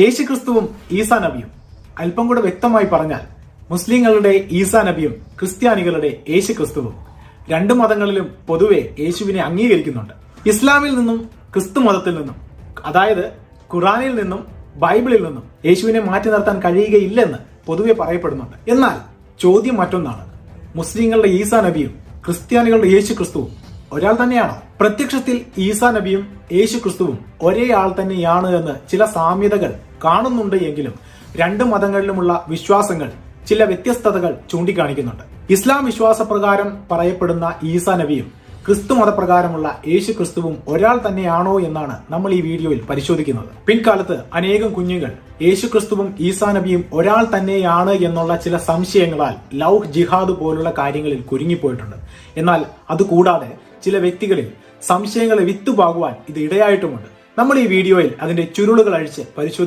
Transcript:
യേശുക്രിസ്തുവും ഈസാ നബിയും. അല്പം കൂടെ വ്യക്തമായി പറഞ്ഞാൽ മുസ്ലിങ്ങളുടെ ഈസാ നബിയും ക്രിസ്ത്യാനികളുടെ യേശുക്രിസ്തുവും രണ്ടു മതങ്ങളിലും പൊതുവെ യേശുവിനെ അംഗീകരിക്കുന്നുണ്ട്. ഇസ്ലാമിൽ നിന്നും ക്രിസ്തു മതത്തിൽ നിന്നും അതായത് ഖുറാനിൽ നിന്നും ബൈബിളിൽ നിന്നും യേശുവിനെ മാറ്റി നിർത്താൻ കഴിയുകയില്ലെന്ന് പൊതുവെ പറയപ്പെടുന്നുണ്ട്. എന്നാൽ ചോദ്യം മറ്റൊന്നാണ്. മുസ്ലിങ്ങളുടെ ഈസാ നബിയും ക്രിസ്ത്യാനികളുടെ യേശു ക്രിസ്തുവും ഒരാൾ തന്നെയാണോ. പ്രത്യക്ഷത്തിൽ ഈസാ നബിയും യേശു ക്രിസ്തുവും ഒരേ ആൾ തന്നെയാണ് എന്ന് ചില സാമ്യതകൾ കാണുന്നുണ്ട് എങ്കിലും രണ്ട് മതങ്ങളിലുമുള്ള വിശ്വാസങ്ങൾ ചില വ്യത്യസ്തതകൾ ചൂണ്ടിക്കാണിക്കുന്നുണ്ട്. ഇസ്ലാം വിശ്വാസപ്രകാരം പറയപ്പെടുന്ന ഈസാ നബിയും ക്രിസ്തു മതപ്രകാരമുള്ള യേശു ക്രിസ്തുവും ഒരാൾ തന്നെയാണോ എന്നാണ് നമ്മൾ ഈ വീഡിയോയിൽ പരിശോധിക്കുന്നത്. പിൻകാലത്ത് അനേകം കുഞ്ഞുങ്ങൾ യേശു ക്രിസ്തുവും ഈസാ നബിയും ഒരാൾ തന്നെയാണ് എന്നുള്ള ചില സംശയങ്ങളാൽ ലൗഹ് ജിഹാദ് പോലുള്ള കാര്യങ്ങളിൽ കുരുങ്ങിപ്പോയിട്ടുണ്ട്. എന്നാൽ അതുകൂടാതെ ചില വ്യക്തികളിൽ സംശയങ്ങളെ വിത്തുപാകുവാൻ ഇത് ഇടയായിട്ടുമുണ്ട്. നമ്മൾ ഈ വീഡിയോയിൽ അതിന്റെ ചുരുളുകൾ അഴിച്ച് പരിശോധിക്കും